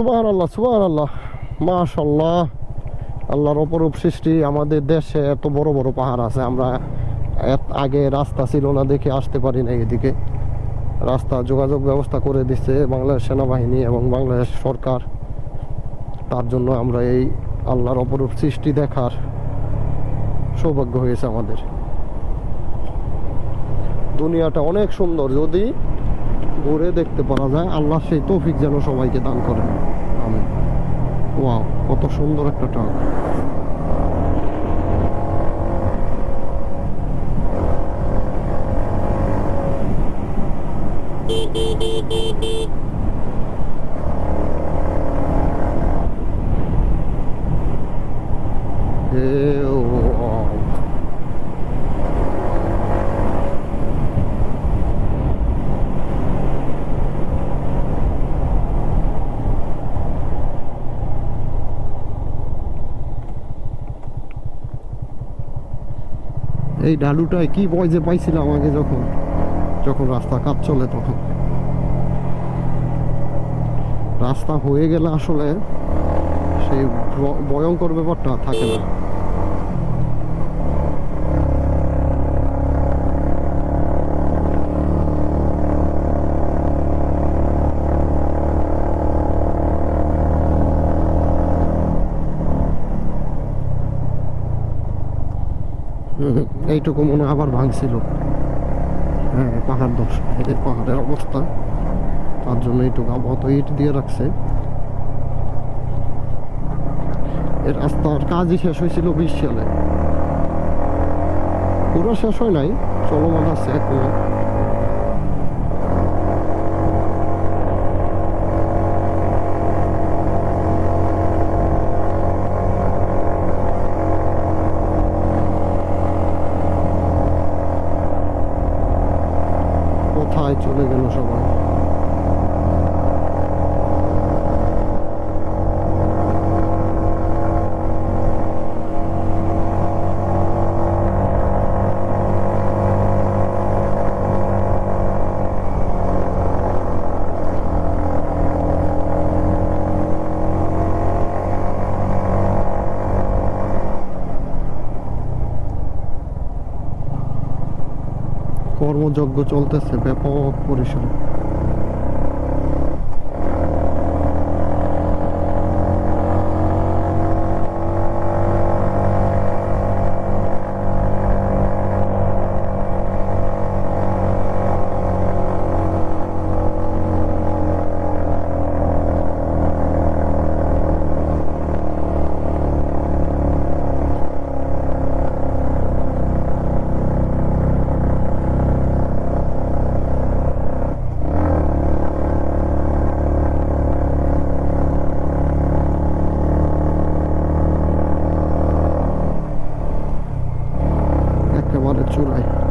সুবাহ আল্লাহ সুবাহ আল্লাহ মাশাল্লাহ আল্লাহর অপরূপ সৃষ্টি আমাদের দেশে এত বড় বড় পাহাড় আছে, আমরা আগে রাস্তা ছিল না দেখে আসতে পারি না এদিকে। রাস্তা যোগাযোগ ব্যবস্থা করে দিচ্ছে বাংলাদেশ সেনাবাহিনী এবং বাংলাদেশ সরকার। তার জন্য আমরা এই আল্লাহর অপরূপ সৃষ্টি দেখার সৌভাগ্য হয়েছে আমাদের। দুনিয়াটা অনেক সুন্দর, যদি ঘুরে দেখতে পারা যায়। আল্লাহ সেই তৌফিক যেন সবাইকে দান করেন। আমি ওয়াও, কত সুন্দর একটা ট্রাক এ এই ডালুটায় কি বয় যে পাইছিলাম আগে যখন যখন রাস্তা কাজ চলে তখন। রাস্তা হয়ে গেলে আসলে সেই ভয়ঙ্কর ব্যাপারটা থাকে না। এইটুকু মনে আবার ভাঙছিল। হ্যাঁ পাহাড় এদের পাহাড়ের অবস্থা। তার জন্য এইটুকু আবহাওয়া ইট দিয়ে রাখছে। এর রাস্তার কাজই শেষ হয়েছিল বিশ সালে পুরো শেষ হয় নাই, চলমান আছে এখনও কোথায় চলে গেল সবাই। কর্মযজ্ঞ চলতেছে ব্যাপক পরিসরে। por aí.